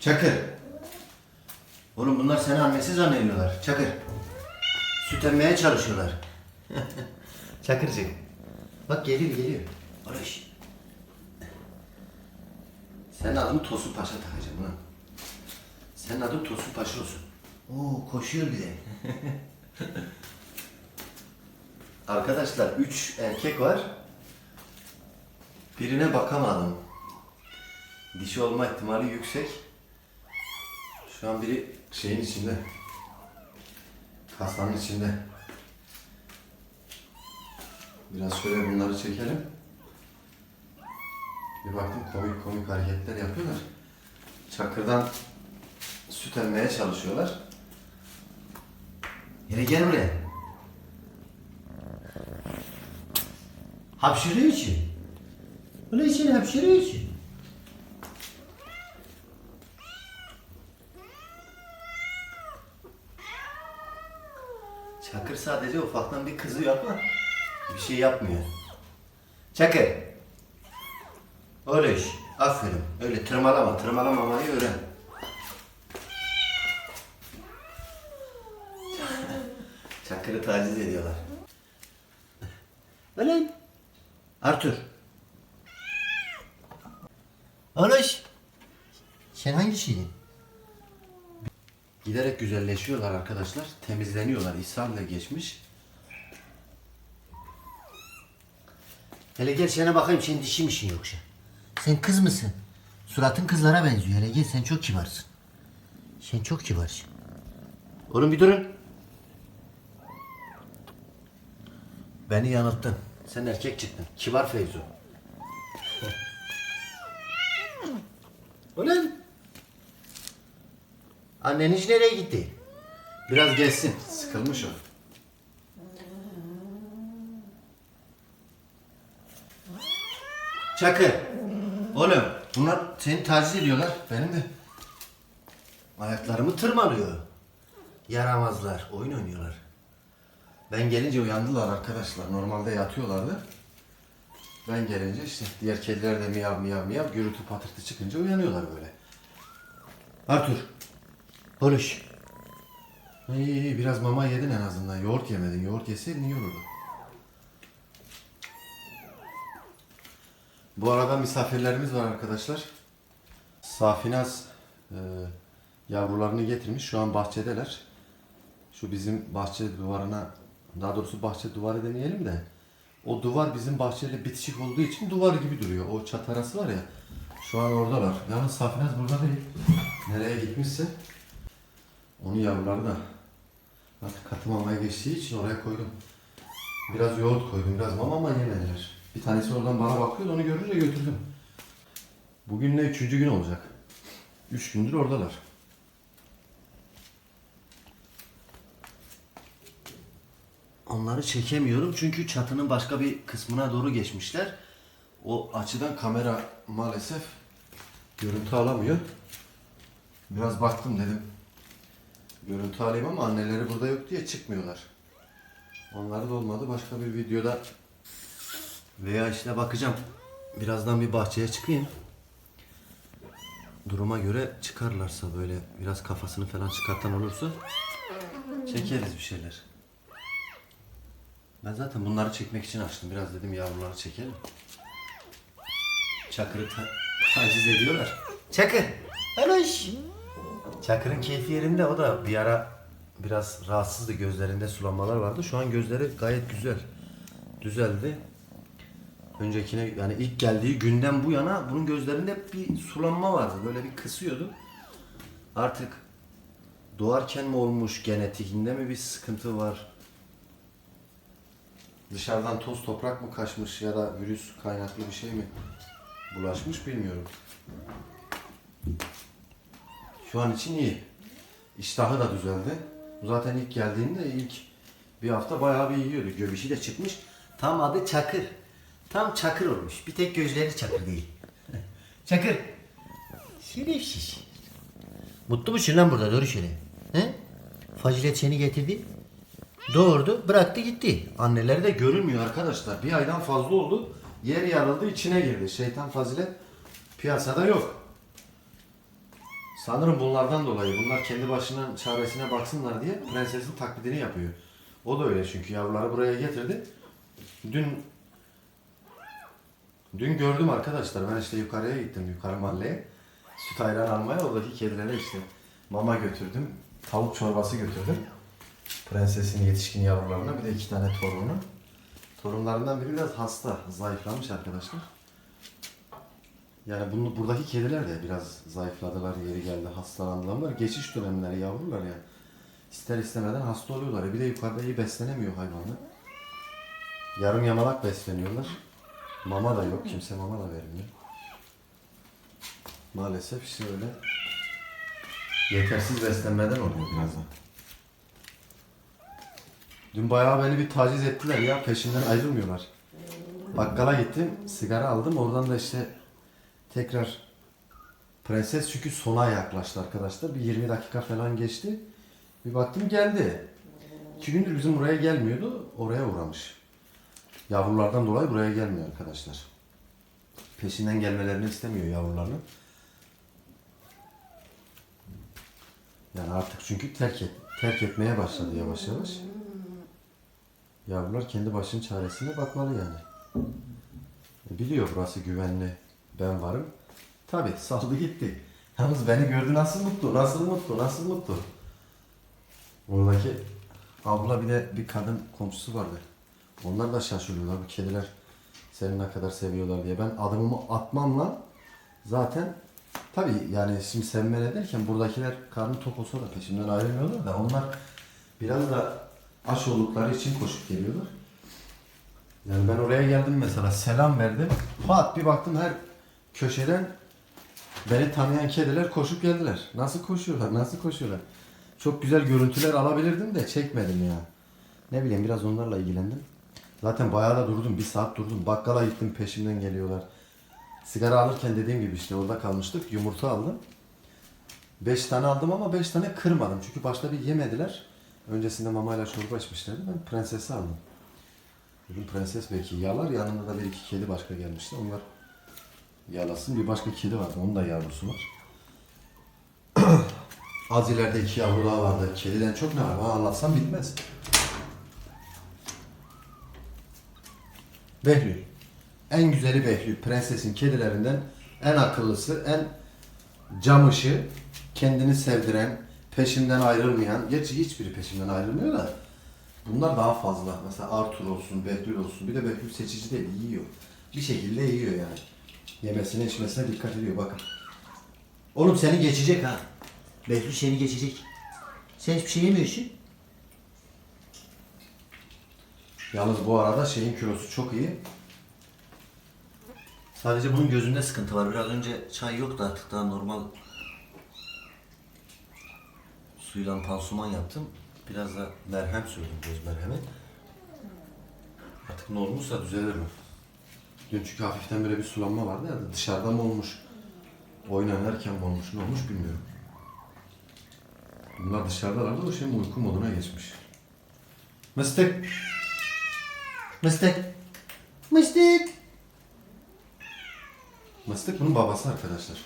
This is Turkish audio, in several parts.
Çakır. Oğlum bunlar seni annesi zannediyorlar. Çakır. Süt emmeye çalışıyorlar. Çakırcık. Bak geliyor geliyor. Barış. Senin adını Tosun Paşa takacağım lan. Senin adın Tosun Paşa olsun. Oo koşuyor bir de. Arkadaşlar üç erkek var. Birine bakamadım. Dişi olma ihtimali yüksek. Şu an biri şeyin içinde. Kasanın içinde. Biraz şöyle bunları çekelim. Bir baktım komik komik hareketler yapıyorlar. Çakırdan süt emmeye çalışıyorlar. Yine gel buraya. Hapşırıyor için. Bunun için hapşırıyor için. Çakır sadece ufaktan bir kızıyor ama bir şey yapmıyor. Çakır. Öyle. Aferin. Öyle tırmalama. Tırmalamamayı öğren. Çakır'ı taciz ediyorlar. Öyle. Arthur. Oluş. Sen hangisiydin? Giderek güzelleşiyorlar arkadaşlar. Temizleniyorlar. İle geçmiş. Hele gel sana bakayım senin dişi misin yoksa? Sen kız mısın? Suratın kızlara benziyor. Hele gel sen çok kibarsın. Sen çok kibarsın. Oğlum bir durun. Beni yanılttın. Sen erkek çıktın. Kibar Feyzo. Ulan. Anneniz nereye gitti? Biraz gelsin. Sıkılmış o. Çakır. Oğlum bunlar seni taciz ediyorlar. Benim de ayaklarımı tırmalıyor. Yaramazlar. Oyun oynuyorlar. Ben gelince uyandılar arkadaşlar. Normalde yatıyorlardı. Ben gelince işte diğer kediler de miyav miyav miyav gürültü patırtı çıkınca uyanıyorlar böyle. Artur. Oluş. İyi iyi biraz mama yedin en azından. Yoğurt yemedin. Yoğurt yeseydin iyi olurdu. Bu arada misafirlerimiz var arkadaşlar. Safinaz e, yavrularını getirmiş. Şu an bahçedeler. Şu bizim bahçe duvarına, daha doğrusu bahçe duvarı demeyelim de o duvar bizim bahçeyle bitişik olduğu için duvar gibi duruyor. O çat arası var ya. Şu an oradalar. Yalnız Safinaz burada değil. Nereye gitmişse onun yavruları da artık katı mamaya geçtiği için oraya koydum. Biraz yoğurt koydum, biraz mama ama yemediler. Bir tanesi oradan bana bakıyordu, onu görünce götürdüm. Bugün ne üçüncü gün olacak. Üç gündür oradalar. Onları çekemiyorum çünkü çatının başka bir kısmına doğru geçmişler. O açıdan kamera maalesef görüntü alamıyor. Biraz baktım dedim. Görüntü alayım ama anneleri burada yok diye çıkmıyorlar. Onları da olmadı. Başka bir videoda veya işte bakacağım. Birazdan bir bahçeye çıkayım. Duruma göre çıkarlarsa böyle biraz kafasını falan çıkartan olursa çekeriz bir şeyler. Ben zaten bunları çekmek için açtım. Biraz dedim yavruları çekelim. Çakır'ı ta- taciz ediyorlar. Çakır! Aloş! Çakır'ın keyfi yerinde. O da bir ara biraz rahatsızdı. Gözlerinde sulanmalar vardı. Şu an gözleri gayet güzel. Düzeldi. Öncekine yani ilk geldiği günden bu yana bunun gözlerinde bir sulanma vardı. Böyle bir kısıyordu. Artık doğarken mi olmuş, genetikinde mi bir sıkıntı var? Dışarıdan toz toprak mı kaçmış ya da virüs kaynaklı bir şey mi bulaşmış bilmiyorum. Şu an için iyi. İştahı da düzeldi. Zaten ilk geldiğinde ilk bir hafta bayağı bir yiyordu. Göbüşü de çıkmış. Tam adı Çakır. Tam Çakır olmuş. Bir tek gözleri Çakır değil. çakır. Şerefsiz. Mutlu musun lan burada? Dur şöyle. He? Fazilet seni getirdi. Doğurdu, bıraktı gitti. Anneleri de görülmüyor arkadaşlar. Bir aydan fazla oldu. Yer yarıldı, içine girdi. Şeytan fazilet piyasada yok. Sanırım bunlardan dolayı. Bunlar kendi başına çaresine baksınlar diye prensesin taklidini yapıyor. O da öyle çünkü yavruları buraya getirdi. Dün dün gördüm arkadaşlar. Ben işte yukarıya gittim yukarı mahalleye. Süt ayran almaya oradaki kedilere işte mama götürdüm. Tavuk çorbası götürdüm. Prensesin yetişkin yavrularına bir de iki tane torunu. Torunlarından biri biraz hasta, zayıflamış arkadaşlar. Yani bunu buradaki kediler de biraz zayıfladılar, yeri geldi, hastalandılar. Geçiş dönemleri yavrular ya. İster istemeden hasta oluyorlar. E Bir de yukarıda iyi beslenemiyor hayvanlar. Yarım yamalak besleniyorlar. Mama da yok, kimse mama da vermiyor. Maalesef işte öyle yetersiz beslenmeden oluyor biraz da. Dün bayağı beni bir taciz ettiler ya, peşimden ayrılmıyorlar. Bakkala gittim, sigara aldım. Oradan da işte tekrar prenses çünkü sona yaklaştı arkadaşlar. Bir 20 dakika falan geçti. Bir baktım geldi. İki gündür bizim buraya gelmiyordu. Oraya uğramış. Yavrulardan dolayı buraya gelmiyor arkadaşlar. Peşinden gelmelerini istemiyor yavrularının. Yani artık çünkü terk et, terk etmeye başladı yavaş yavaş. Yavrular kendi başının çaresine bakmalı yani. E, Biliyor burası güvenli. Ben varım. Tabi saldı gitti. Yalnız beni gördü nasıl mutlu, nasıl mutlu, nasıl mutlu. Oradaki abla bir de bir kadın komşusu vardı. Onlar da şaşırıyorlar bu kediler seni ne kadar seviyorlar diye. Ben adımımı atmamla zaten tabi yani şimdi sevme ne derken buradakiler karnı tok olsa da peşimden ayrılmıyorlar da onlar biraz da aç oldukları için koşup geliyorlar. Yani ben oraya geldim mesela selam verdim. Pat bir baktım her köşeden beni tanıyan kediler koşup geldiler. Nasıl koşuyorlar? Nasıl koşuyorlar? Çok güzel görüntüler alabilirdim de çekmedim ya. Ne bileyim biraz onlarla ilgilendim. Zaten bayağı da durdum. Bir saat durdum. Bakkala gittim peşimden geliyorlar. Sigara alırken dediğim gibi işte orada kalmıştık. Yumurta aldım. Beş tane aldım ama beş tane kırmadım. Çünkü başta bir yemediler. Öncesinde mamayla çorba içmişlerdi. Ben prensesi aldım. Dedim prenses belki yalar. Yanında da bir iki kedi başka gelmişti. Onlar yalasın. Bir başka kedi vardı. Onun da yavrusu var. Az ileride iki yavru daha vardı. Kediden çok ne var? Bana anlatsam bitmez. Behlül. En güzeli Behlül. Prensesin kedilerinden en akıllısı, en camışı, kendini sevdiren, peşinden ayrılmayan, gerçi hiçbiri peşinden ayrılmıyor da bunlar daha fazla. Mesela Arthur olsun, Behlül olsun. Bir de Behlül seçici değil, yiyor. Bir şekilde yiyor yani. Yemesine içmesine dikkat ediyor bakın. Oğlum seni geçecek ha. Behlül seni geçecek. Sen hiçbir şey yemiyorsun. Yalnız bu arada şeyin kilosu çok iyi. Sadece bunun gözünde sıkıntı var. Biraz önce çay yoktu artık daha normal suyla pansuman yaptım. Biraz da merhem sürdüm göz merhemi. Artık ne olmuşsa düzelir mi? Dün çünkü hafiften böyle bir sulanma vardı ya dışarıda mı olmuş? Oyun oynarken mi olmuş? Ne olmuş bilmiyorum. Bunlar dışarıdalardı o şimdi uyku moduna geçmiş. Mıstık. Mıstık. Mıstık. Mıstık bunun babası arkadaşlar.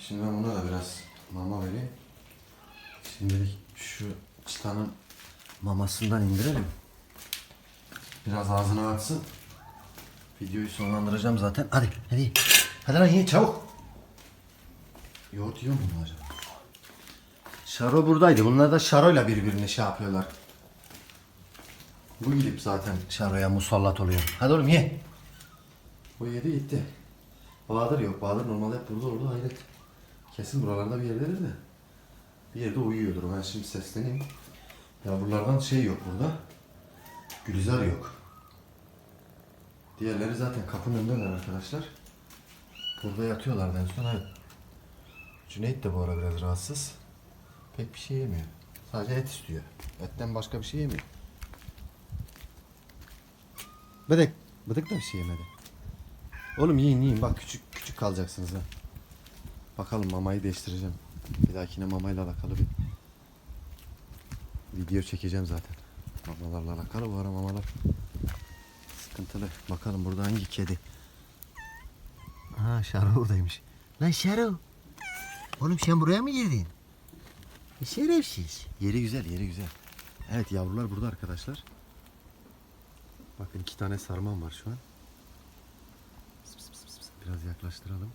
Şimdi ben buna da biraz mama vereyim. Şimdilik şu çıtanın mamasından indirelim. Biraz ağzına atsın. Videoyu sonlandıracağım zaten. Hadi, hadi. Hadi lan ye çabuk. Yoğurt yiyor mu acaba? Şaro buradaydı. Bunlar da Şaro'yla birbirini şey yapıyorlar. Bu gidip zaten Şaro'ya musallat oluyor. Hadi oğlum ye. Bu yedi gitti. Bahadır yok. Bahadır normalde hep burada oldu hayret. Kesin buralarda bir yerdedir de. Bir yerde uyuyordur. Ben şimdi sesleneyim. Ya buralardan şey yok burada. Gülizar yok. Diğerleri zaten kapının önündeler arkadaşlar. Burada yatıyorlardı en son. Evet. Cüneyt de bu ara biraz rahatsız. Pek bir şey yemiyor. Sadece et istiyor. Etten başka bir şey yemiyor. Bıdık. Bıdık da bir şey yemedi. Oğlum yiyin yiyin bak küçük küçük kalacaksınız ha. Bakalım mamayı değiştireceğim. Bir dahakine mamayla alakalı bir video çekeceğim zaten. Mamalarla alakalı bu ara mamalar sıkıntılı. Bakalım burada hangi kedi? Ha Şaro buradaymış. Lan Şaro. Oğlum sen buraya mı girdin? E, Şerefsiz. Yeri güzel, yeri güzel. Evet yavrular burada arkadaşlar. Bakın iki tane sarman var şu an. Biraz yaklaştıralım.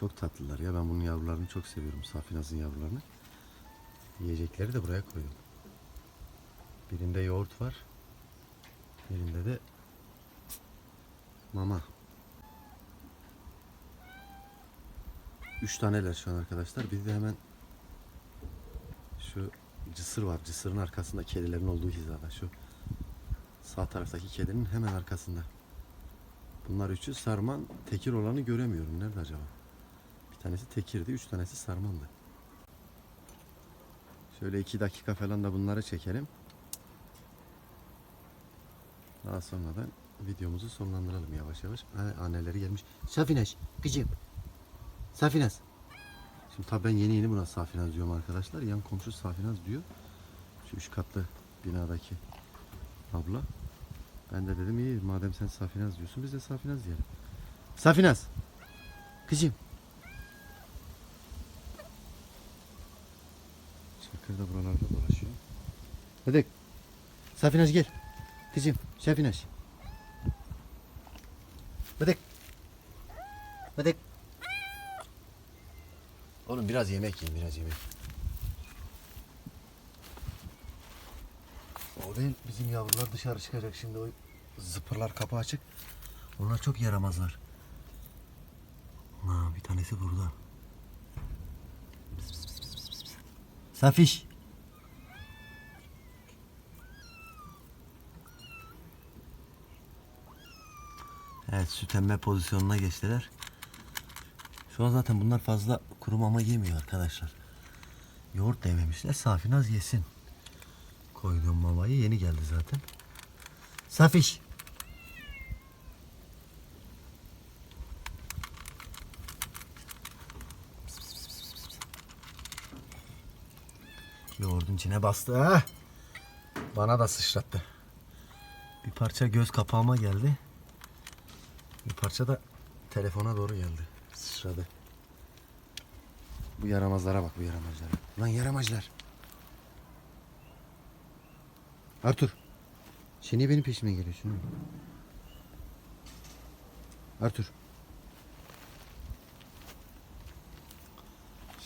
Çok tatlılar ya. Ben bunun yavrularını çok seviyorum. Safinaz'ın yavrularını. Yiyecekleri de buraya koydum. Birinde yoğurt var. Birinde de mama. Üç taneler şu an arkadaşlar. Bir de hemen şu cısır var. Cısırın arkasında kedilerin olduğu hizada. Şu sağ taraftaki kedinin hemen arkasında. Bunlar üçü sarman. Tekir olanı göremiyorum. Nerede acaba? Bir tanesi tekirdi. Üç tanesi sarmandı. Şöyle iki dakika falan da bunları çekelim. Daha sonra da videomuzu sonlandıralım yavaş yavaş. Ha, anneleri gelmiş. Safinaz kızım. Safinaz. Şimdi tabii ben yeni yeni buna Safinaz diyorum arkadaşlar. Yan komşu Safinaz diyor. Şu üç katlı binadaki abla. Ben de dedim iyi madem sen Safinaz diyorsun biz de Safinaz diyelim. Safinaz. Kızım. Çakır da buralarda dolaşıyor. Hadi. Safinaz gel. Kızım Safinaz. Bıdık. Bıdık. Oğlum biraz yemek yiyin biraz yemek. O değil bizim yavrular dışarı çıkacak şimdi o zıpırlar kapı açık. Onlar çok yaramazlar. Ha, bir tanesi burada. Safiş. Evet süt emme pozisyonuna geçtiler. Şu an zaten bunlar fazla kuru mama yemiyor arkadaşlar. Yoğurt da yememişler. Safinaz yesin. Koyduğum mamayı yeni geldi zaten. Safiş. İçine bastı. ha. Bana da sıçrattı. Bir parça göz kapağıma geldi. Bir parça da telefona doğru geldi. Sıçradı. Bu yaramazlara bak bu yaramazlara. Lan yaramazlar. Artur. Sen niye benim peşime geliyorsun? Artur.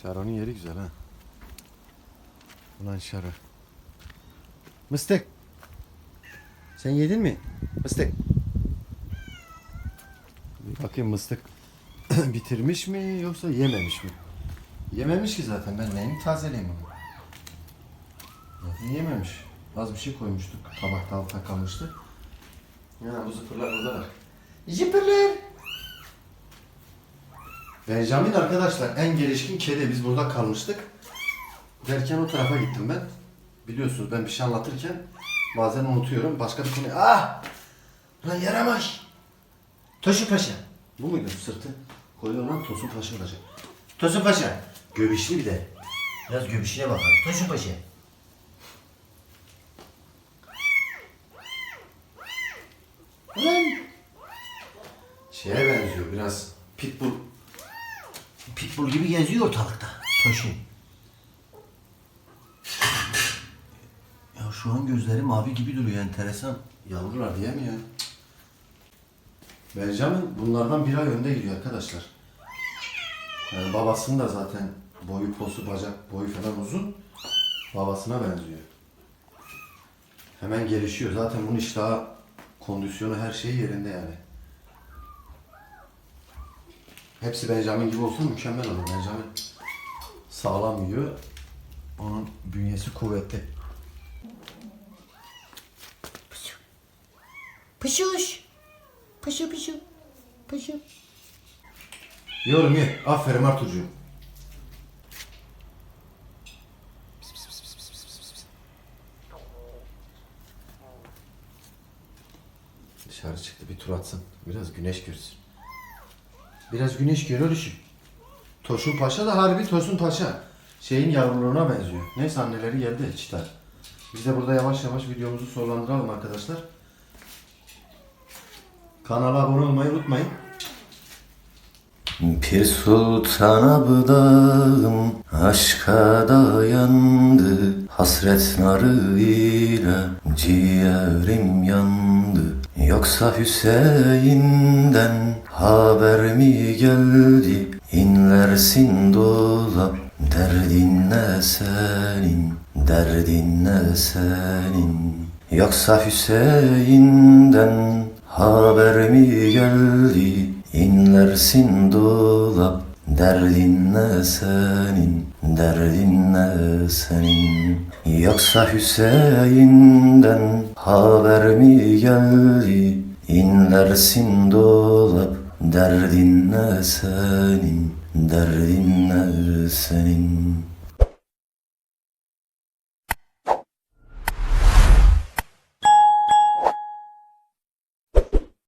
Şaron'un yeri güzel ha. Ulan Şaro. Mıstık. Sen yedin mi? Mıstık. Bir bakayım mıstık bitirmiş mi yoksa yememiş mi? Yememiş ki zaten ben neyini tazeleyeyim onu. Zaten yememiş. Az bir şey koymuştuk. Tabakta altta kalmıştı. Ya bu zıpırlar buradalar. Zıpırlar. Benjamin arkadaşlar en gelişkin kedi. Biz burada kalmıştık. Derken o tarafa gittim ben. Biliyorsunuz ben bir şey anlatırken bazen unutuyorum. Başka bir konu. Ah! Lan yaramaz. Toşu Paşa. Bu muydu sırtı? Koyuyor lan Tosun Paşa olacak. Tosun Paşa. Göbüşlü bir de. Biraz göbüşüne bakalım. Toşu Paşa. Ulan. Şeye benziyor biraz. Pitbull. Pitbull gibi geziyor ortalıkta. Toşu. Şu an gözleri mavi gibi duruyor enteresan. Yavrular diye mi ya? Benjamin bunlardan bir ay önde gidiyor arkadaşlar. Yani babasının da zaten boyu, posu, bacak boyu falan uzun. Babasına benziyor. Hemen gelişiyor. Zaten bunun iştahı, kondisyonu her şeyi yerinde yani. Hepsi Benjamin gibi olsa mükemmel olur. Benjamin sağlam yiyor. Onun bünyesi kuvvetli. Pışış. Pışı pışı. Pışı. Ye oğlum ye. Aferin Arturcuğum. Dışarı çıktı bir tur atsın. Biraz güneş görsün. Biraz güneş görür işi. Tosun Paşa da harbi Tosun Paşa. Şeyin yavrularına benziyor. Neyse anneleri geldi çitar. Biz de burada yavaş yavaş videomuzu sonlandıralım arkadaşlar. Kanala abone olmayı unutmayın. Pir Sultan abdağım aşka dayandı. Hasret narı ile ciğerim yandı. Yoksa Hüseyin'den haber mi geldi? İnlersin dolap derdin ne senin? Derdin ne senin? Yoksa Hüseyin'den haber mi geldi İnlersin dolap Derdin ne senin Derdin ne senin? Yoksa Hüseyin'den haber mi geldi İnlersin dolap Derdin ne senin Derdin ne senin